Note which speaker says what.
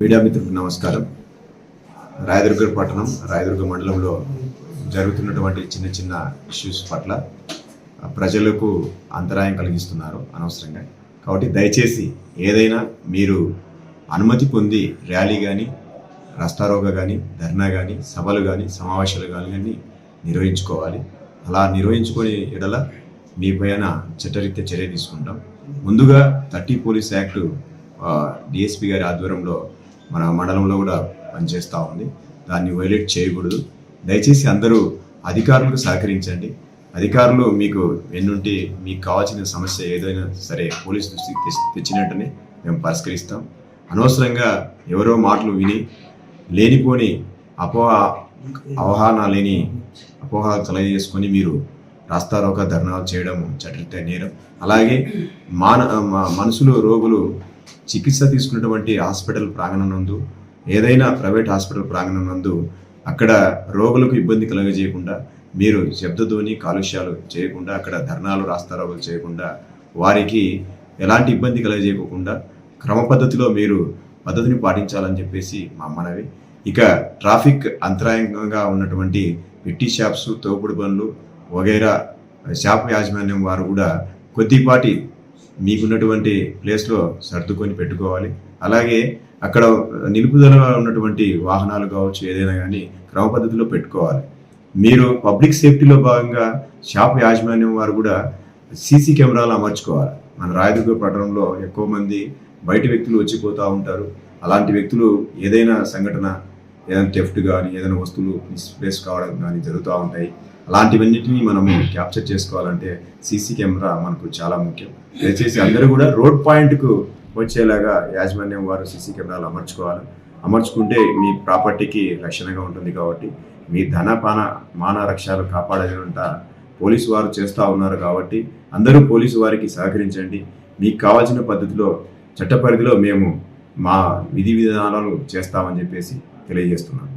Speaker 1: Media మిత్రులకు నమస్కారం. రాయదుర్గ పట్టణం రాయదుర్గ మండలంలో జరుగుతున్నటువంటి చిన్న చిన్న ఇష్యూస్ పట్ల ప్రజలకు అంతరాయం కలిగిస్తున్నారు అనవసరంగా. కాబట్టి దయచేసి ఏదైనా మీరు అనుమతి పొంది ర్యాలీ కానీ రస్తారోగ కానీ ధర్నా కానీ సభలు కానీ సమావేశాలు కానీ కానీ నిర్వహించుకోవాలి. అలా నిర్వహించుకొని ఎడల మీ పైన చట్టరీత్యా చర్య తీసుకుంటాం. ముందుగా థర్టీ పోలీస్ యాక్ట్ డిఎస్పీ గారి ఆధ్వర్యంలో మన మండలంలో కూడా పనిచేస్తూ ఉంది. దాన్ని వైలేట్ చేయకూడదు. దయచేసి అందరూ అధికారులకు సహకరించండి. అధికారులు మీకు ఎన్నుంటి మీకు కావాల్సిన సమస్య ఏదైనా సరే పోలీసు దృష్టికి తెచ్చినట్టునే మేము పరిష్కరిస్తాం. అనవసరంగా ఎవరో మాటలు విని లేనిపోని అపోహ అవగాహన లేని అపోహలు కలగజేసుకొని మీరు రాస్తారోక ధర్నాలు చేయడం చట్టరీత్యా నేరం. అలాగే మాన మ- మనుషులు రోగులు చికిత్స తీసుకున్నటువంటి హాస్పిటల్ ప్రాంగణం నందు ఏదైనా ప్రైవేట్ హాస్పిటల్ ప్రాంగణం నందు అక్కడ రోగులకు ఇబ్బంది కలగజేయకుండా మీరు శబ్దధ్వని కాలుష్యాలు చేయకుండా అక్కడ ధర్నాలు రాస్తారోగులు చేయకుండా వారికి ఎలాంటి ఇబ్బంది కలగజేయకుండా క్రమ పద్ధతిలో మీరు పద్ధతిని పాటించాలని చెప్పేసి మా మనవి ఇక ట్రాఫిక్ అంతరాయంగా ఉన్నటువంటి పెట్టి షాప్స్ తోపుడు బండ్లు వగైరా షాప్ యాజమాన్యం వారు కూడా కొద్దిపాటి మీకున్నటువంటి ప్లేస్లో సర్దుకొని పెట్టుకోవాలి. అలాగే అక్కడ నిలుపుదల ఉన్నటువంటి వాహనాలు కావచ్చు ఏదైనా కానీ క్రమ పద్ధతిలో పెట్టుకోవాలి. మీరు పబ్లిక్ సేఫ్టీలో భాగంగా షాప్ యాజమాన్యం వారు కూడా సీసీ కెమెరాలు అమర్చుకోవాలి. మన రాయదుర్గ పట్టణంలో ఎక్కువ మంది బయట వ్యక్తులు వచ్చిపోతూ ఉంటారు. అలాంటి వ్యక్తులు ఏదైనా సంఘటన ఏదైనా టెఫ్ట్ కానీ ఏదైనా వస్తువులు మిస్ప్లేస్ కావడం కానీ జరుగుతూ ఉంటాయి. అలాంటివన్నిటిని మనము క్యాప్చర్ చేసుకోవాలంటే సీసీ కెమెరా మనకు చాలా ముఖ్యం. దయచేసి అందరూ కూడా రోడ్ పాయింట్కు వచ్చేలాగా యాజమాన్యం వారు సీసీ కెమెరాలు అమర్చుకోవాలి. అమర్చుకుంటే మీ ప్రాపర్టీకి రక్షణగా ఉంటుంది కాబట్టి మీ ధన పాన మాన రక్షాలు కాపాడేదంట పోలీసు వారు చేస్తూ ఉన్నారు కాబట్టి అందరూ పోలీసు వారికి సహకరించండి. మీకు కావాల్సిన పద్ధతిలో చట్ట పరిధిలో మేము మా విధి విధానాలు చేస్తామని చెప్పేసి te leí esto, ¿no?